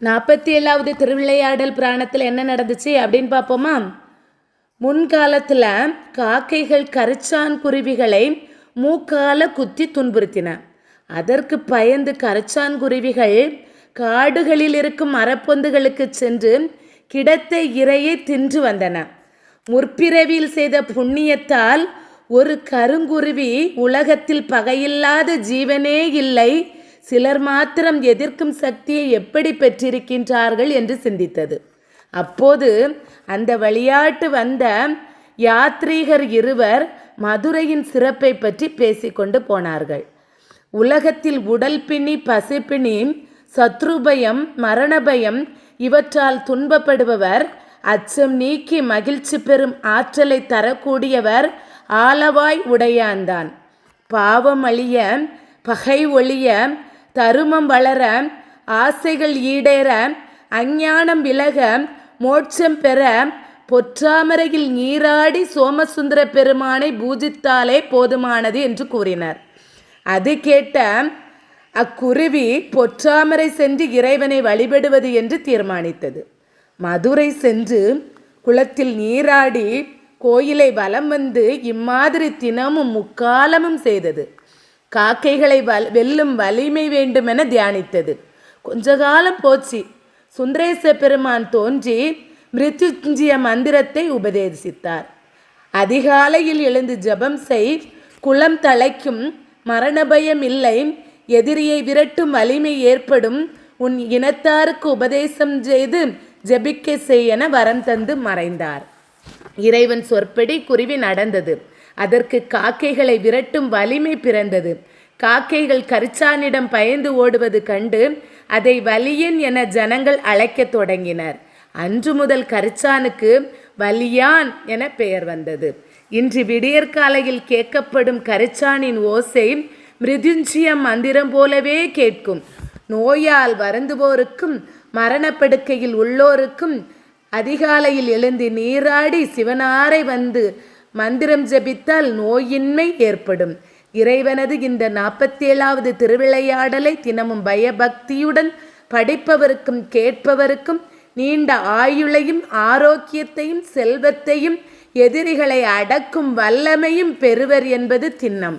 நாற்பத்தி ஏழாவது திருவிளையாடல் புராணத்தில் என்ன நடந்துச்சு அப்படின்னு பார்ப்போமா? முன்காலத்தில் காக்கைகள் கரிச்சான் குருவிகளை மூக்கால குத்தி துன்புறுத்தின. அதற்கு பயந்து கரிச்சான் குருவிகள் காடுகளில் இருக்கும் மரப்பொந்துகளுக்கு சென்று கிடத்தை இரையை தின்று வந்தன. முற்பிறவியில் செய்த புண்ணியத்தால் ஒரு கருங்குருவி உலகத்தில் பகையில்லாத ஜீவனே இல்லை. சிலர் மாத்திரம் எதிர்க்கும் சக்தியை எப்படி பெற்றிருக்கின்றார்கள் என்று சிந்தித்தது. அப்போது அந்த வழியாட்டு வந்த யாத்ரீகர் இருவர் மதுரையின் சிறப்பை பற்றி பேசிக்கொண்டு போனார்கள். உலகத்தில் உடல் பிணி பசிப்பிணி சத்ருபயம் மரணபயம் இவற்றால் துன்பப்படுபவர் அச்சம் நீக்கி மகிழ்ச்சி பெறும் ஆற்றலை தரக்கூடியவர் ஆலவாய் உடையான்தான். பாவம் அழிய பகை ஒழிய தருமம் வளர ஆசைகள் ஈடேற அஞ்ஞானம் விலக மோட்சம் பெற பொற்றாமரையில் நீராடி சோமசுந்தர பெருமானை பூஜித்தாலே போதுமானது என்று கூறினார். அது கேட்ட அக்குருவி பொற்றாமரை சென்று இறைவனை வழிபடுவது என்று தீர்மானித்தது. மதுரை சென்று குளத்தில் நீராடி கோயிலை வலம் வந்து இம்மாதிரி தினமும் முக்காலமும் செய்தது. காக்கைகளை வல் வெல்லும் வலிமை வேண்டுமென தியானித்தது. கொஞ்ச காலம் போச்சு. சுந்தரேச பெருமான் தோன்றி மிருத்யுஞ்சிய மந்திரத்தை உபதேசித்தார். அதிகாலையில் எழுந்து ஜெபம் செய் குளம் தலைக்கும் மரணபயம் இல்லை எதிரியை விரட்டும் வலிமை ஏற்படும் உன் இனத்தாருக்கு உபதேசம் செய்து ஜெபிக்க செய் என வரம் தந்து மறைந்தார். இறைவன் சொற்படி குருவி நடந்தது. அதற்கு காக்கைகளை விரட்டும் வலிமை பிறந்தது. காக்கைகள் கரிச்சானிடம் பயந்து ஓடுவது கண்டு அதை வலியன் என ஜனங்கள் அழைக்கத் தொடங்கினர். அன்று முதல் கரிச்சானுக்கு வலியான் என பெயர் வந்தது. இன்று விடியற்காலையில் கேட்கப்படும் கரிச்சானின் ஓசை மிருதுஞ்சிய மந்திரம் போலவே கேட்கும். நோயால் வருந்துவோருக்கும் மரணப்படுக்கையில் உள்ளோருக்கும் அதிகாலையில் எழுந்து நீராடி சிவனாரை வந்து மந்திரம் ஜபித்தால் நோயின்மை ஏற்படும். இறைவனது இந்த நாற்பத்தேழாவது திருவிளையாடலை தினமும் பயபக்தியுடன் படிப்பவருக்கும் கேட்பவருக்கும் நீண்ட ஆயுளையும் ஆரோக்கியத்தையும் செல்வத்தையும் எதிரிகளை அடக்கும் வல்லமையும் பெறுவர் என்பது திண்ணம்.